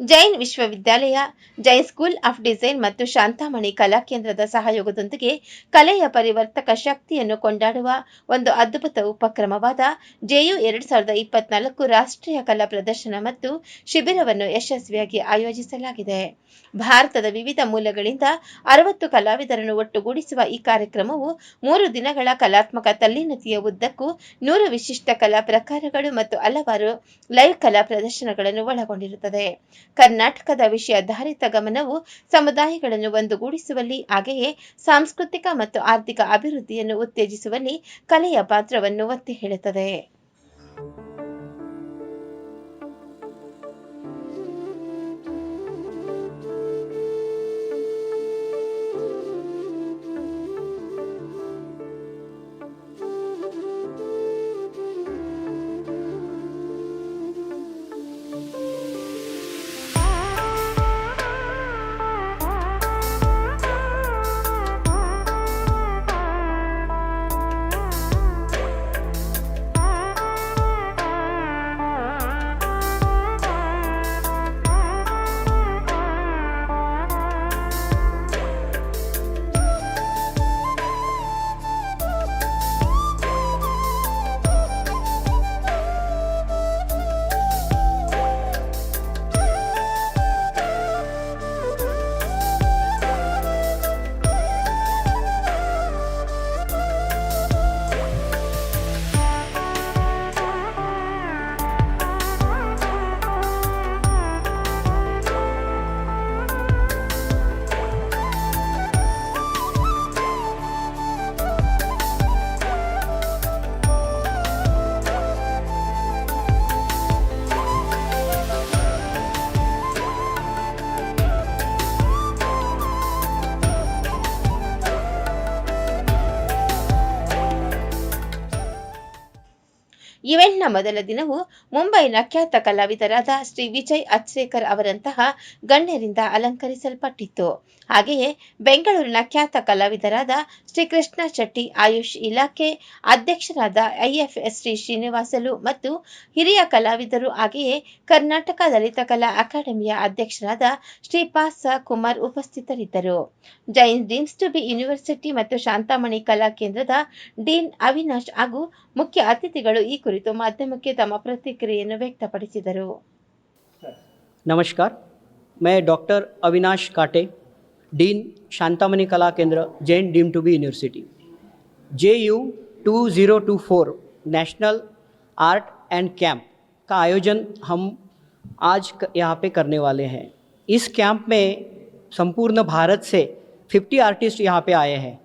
ಜೈನ್ ವಿಶ್ವವಿದ್ಯಾಲಯ, Jain school of design ಮತ್ತು ಶಾಂತಾಮಣಿ ಕಲಾ ಕೇಂದ್ರದ ಸಹಯೋಗದೊಂದಿಗೆ ಕಲೆಯ ಪರಿವರ್ತಕ ಶಕ್ತಿಯನ್ನು ಕೊಂಡಾಡುವ ಒಂದು ಅದ್ಭುತ ಉಪಕ್ರಮವಾದ ಜೆಯು ಎರಡ್ ಸಾವಿರದ ಇಪ್ಪತ್ನಾಲ್ಕು ರಾಷ್ಟ್ರೀಯ ಕಲಾ ಪ್ರದರ್ಶನ ಮತ್ತು ಶಿಬಿರವನ್ನು ಯಶಸ್ವಿಯಾಗಿ ಆಯೋಜಿಸಲಾಗಿದೆ. ಭಾರತದ ವಿವಿಧ ಮೂಲಗಳಿಂದ ಅರವತ್ತು ಕಲಾವಿದರನ್ನು ಒಟ್ಟುಗೂಡಿಸುವ ಈ ಕಾರ್ಯಕ್ರಮವು ಮೂರು ದಿನಗಳ ಕಲಾತ್ಮಕ ತಲ್ಲೀನತೆಯ ಉದ್ದಕ್ಕೂ ನೂರು ವಿಶಿಷ್ಟ ಕಲಾ ಪ್ರಕಾರಗಳು ಮತ್ತು ಹಲವಾರು ಲೈವ್ ಕಲಾ ಪ್ರದರ್ಶನಗಳನ್ನು ಒಳಗೊಂಡಿರುತ್ತದೆ. ಕರ್ನಾಟಕದ ವಿಷಯಾಧಾರಿತ ಗಮನವು ಸಮುದಾಯಗಳನ್ನು ಒಂದುಗೂಡಿಸುವಲ್ಲಿ, ಹಾಗೆಯೇ ಸಾಂಸ್ಕೃತಿಕ ಮತ್ತು ಆರ್ಥಿಕ ಅಭಿವೃದ್ಧಿಯನ್ನು ಉತ್ತೇಜಿಸುವಲ್ಲಿ ಕಲೆಯ ಪಾತ್ರವನ್ನು ಒತ್ತಿ ಹೇಳುತ್ತದೆ. ಇವೆಂಟ್ನ ಮೊದಲ ದಿನವು ಮುಂಬೈನ ಖ್ಯಾತ ಕಲಾವಿದರಾದ ಶ್ರೀ ವಿಜಯ್ ಅಚ್ರೇಕರ್ ಅವರಂತಹ ಗಣ್ಯರಿಂದ ಅಲಂಕರಿಸಲ್ಪಟ್ಟಿತ್ತು. ಹಾಗೆಯೇ ಬೆಂಗಳೂರಿನ ಖ್ಯಾತ ಕಲಾವಿದರಾದ ಶ್ರೀ ಕೃಷ್ಣ ಶೆಟ್ಟಿ, ಆಯುಷ್ ಇಲಾಖೆ ಅಧ್ಯಕ್ಷರಾದ ಐಎಫ್ಎಸ್ ಶ್ರೀ ಶ್ರೀನಿವಾಸಲು ಮತ್ತು ಹಿರಿಯ ಕಲಾವಿದರು ಹಾಗೆಯೇ ಕರ್ನಾಟಕ ದಲಿತ ಕಲಾ ಅಕಾಡೆಮಿಯ ಅಧ್ಯಕ್ಷರಾದ ಶ್ರೀ ಪಾಸ ಕುಮಾರ್ ಉಪಸ್ಥಿತರಿದ್ದರು. Jain deemed to be university ಮತ್ತು ಶಾಂತಾಮಣಿ ಕಲಾ ಕೇಂದ್ರದ ಡೀನ್ ಅವಿನಾಶ್ ಹಾಗೂ ಮುಖ್ಯ ಅತಿಥಿಗಳು ಈ ಕುರಿತು ಮಾಧ್ಯಮಕ್ಕೆ ತಮ್ಮ ಪ್ರತಿಕ್ರಿಯೆಯನ್ನು ವ್ಯಕ್ತಪಡಿಸಿದರು नमस्कार मैं डॉक्टर अविनाश काटे dean Shantamani Kala Kendra Jain deemed to be university J U two zero two four national art and camp का आयोजन हम आज क- यहाँ पे करने वाले हैं इस कैंप में संपूर्ण भारत से 50 आर्टिस्ट यहाँ पे आए हैं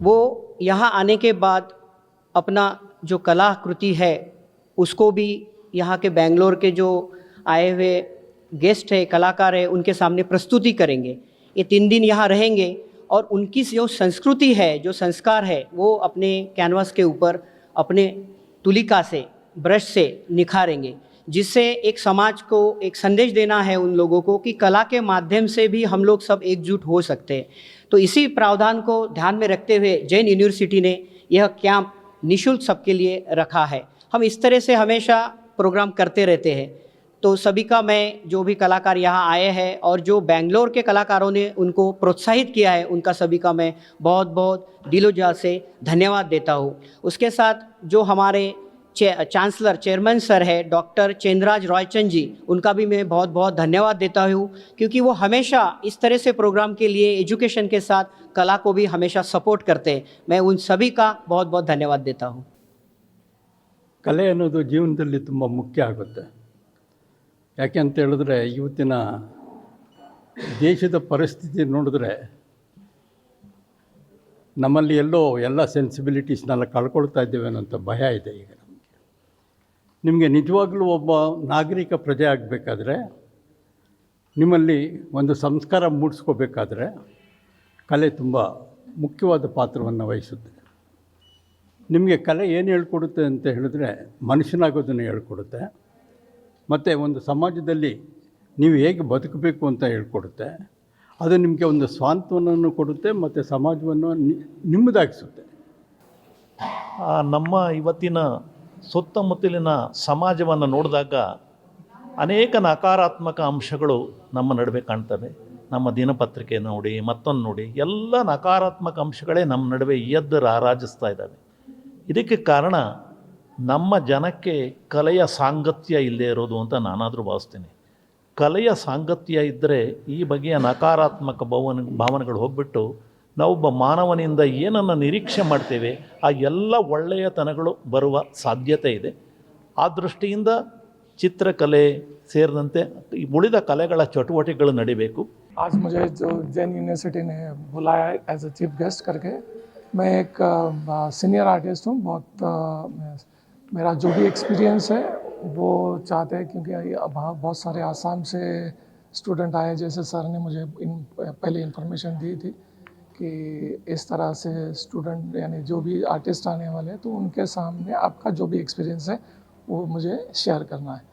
वो यहाँ आने के बाद अपना जो कलाकृति है, उसको भी यहाँ के बेंगलोर के जो आए हुए गेस्ट है, कलाकार है, उनके सामने प्रस्तुति करेंगे। ये तीन दिन यहाँ रहेंगे और उनकी जो संस्कृति है, जो संस्कार है, वो अपने कैनवास के ऊपर, अपने तुलिका से, ब्रश से निखारेंगे, जिससे एक समाज को एक संदेश देना है उन लोगों को कि कला के माध्यम से भी हम लोग सब एकजुट हो सकते हैं। तो इसी प्रावधान को ध्यान में रखते हुए जैन यूनिवर्सिटी ने यह कैंप निशुल्क सबके लिए रखा है। हम इस तरह से हमेशा प्रोग्राम करते रहते हैं। तो सभी का मैं जो भी कलाकार यहाँ आए हैं और जो बेंगलोर के कलाकारों ने उनको प्रोत्साहित किया है, उनका सभी का मैं बहुत बहुत दिलोजा से धन्यवाद देता हूँ। उसके साथ जो हमारे चे चांसलर चेयरमैन सर है डॉक्टर चंद्राज रॉयचंद जी उनका भी मैं बहुत बहुत धन्यवाद देता हूँ क्योंकि वो हमेशा इस तरह से प्रोग्राम के लिए एजुकेशन के साथ कला को भी हमेशा सपोर्ट करते हैं मैं उन सभी का बहुत बहुत धन्यवाद देता हूँ ಕಲೆ ಅನ್ನೋದು ಜೀವನದಲ್ಲಿ ತುಂಬ ಮುಖ್ಯ ಆಗುತ್ತೆ ಯಾಕೆ ಅಂತ ಹೇಳಿದ್ರೆ ಇವತ್ತಿನ ದೇಶದ ಪರಿಸ್ಥಿತಿ ನೋಡಿದ್ರೆ ನಮ್ಮಲ್ಲಿ ಎಲ್ಲೋ ಎಲ್ಲ ಸೆನ್ಸಿಬಿಲಿಟೀಸ್ನೆಲ್ಲ ಕಳ್ಕೊಳ್ತಾ ಇದ್ದೇವೆ ಅನ್ನೋಂಥ ಭಯ ಇದೆ ಈಗ ನಮಗೆ ನಿಜವಾಗಲೂ ಒಬ್ಬ ನಾಗರಿಕ ಪ್ರಜೆ ಆಗಬೇಕಾದ್ರೆ, ನಿಮ್ಮಲ್ಲಿ ಒಂದು ಸಂಸ್ಕಾರ ಮೂಡಿಸ್ಕೋಬೇಕಾದ್ರೆ ಕಲೆ ತುಂಬ ಮುಖ್ಯವಾದ ಪಾತ್ರವನ್ನು ವಹಿಸುತ್ತೆ. ನಿಮಗೆ ಕಲೆ ಏನು ಹೇಳ್ಕೊಡುತ್ತೆ ಅಂತ ಹೇಳಿದ್ರೆ ಮನುಷ್ಯನಾಗೋದನ್ನು ಹೇಳ್ಕೊಡುತ್ತೆ. ಮತ್ತು ಒಂದು ಸಮಾಜದಲ್ಲಿ ನೀವು ಹೇಗೆ ಬದುಕಬೇಕು ಅಂತ ಹೇಳ್ಕೊಡುತ್ತೆ. ಅದು ನಿಮಗೆ ಒಂದು ಸ್ವಾಂತವನ್ನು ಕೊಡುತ್ತೆ, ಮತ್ತು ಸಮಾಜವನ್ನು ನಿಮ್ಮದಾಗಿಸುತ್ತೆ. ನಮ್ಮ ಇವತ್ತಿನ ಸುತ್ತಮುತ್ತಲಿನ ಸಮಾಜವನ್ನು ನೋಡಿದಾಗ ಅನೇಕ ನಕಾರಾತ್ಮಕ ಅಂಶಗಳು ನಮ್ಮ ನಡುವೆ ಕಾಣ್ತವೆ. ನಮ್ಮ ದಿನಪತ್ರಿಕೆ ನೋಡಿ, ಮತ್ತೊಂದು ನೋಡಿ, ಎಲ್ಲ ನಕಾರಾತ್ಮಕ ಅಂಶಗಳೇ ನಮ್ಮ ನಡುವೆ ಎದ್ದು ರಾರಾಜಿಸ್ತಾ ಇದ್ದಾವೆ. ಇದಕ್ಕೆ ಕಾರಣ ನಮ್ಮ ಜನಕ್ಕೆ ಕಲೆಯ ಸಾಂಗತ್ಯ ಇಲ್ಲದೆ ಇರೋದು ಅಂತ ನಾನಾದರೂ ಭಾವಿಸ್ತೀನಿ. ಕಲೆಯ ಸಾಂಗತ್ಯ ಇದ್ದರೆ ಈ ಬಗೆಯ ನಕಾರಾತ್ಮಕ ಭಾವನೆ, ಭಾವನೆಗಳು ಹೋಗ್ಬಿಟ್ಟು ನಾವೊಬ್ಬ ಮಾನವನಿಂದ ಏನನ್ನು ನಿರೀಕ್ಷೆ ಮಾಡ್ತೇವೆ ಆ ಎಲ್ಲ ಒಳ್ಳೆಯತನಗಳು ಬರುವ ಸಾಧ್ಯತೆ ಇದೆ ಆ ದೃಷ್ಟಿಯಿಂದ ಚಿತ್ರಕಲೆ ಸೇರಿದಂತೆ ಈ ಉಳಿದ ಕಲೆಗಳ ಚಟುವಟಿಕೆಗಳು ನಡಿಬೇಕು आज मुझे जो जैन यूनिवर्सिटी ने बुलाया एज अ चीफ गेस्ट करके मैं एक सीनियर आर्टिस्ट हूँ बहुत अ, मेरा जो भी एक्सपीरियंस है वो चाहते हैं क्योंकि वहाँ बहुत सारे आसाम से स्टूडेंट आए जैसे सर ने मुझे इन पहले इन्फॉर्मेशन दी थी कि इस तरह से स्टूडेंट यानी जो भी आर्टिस्ट आने वाले हैं तो उनके सामने आपका जो भी एक्सपीरियंस है, वो मुझे शेयर करना है।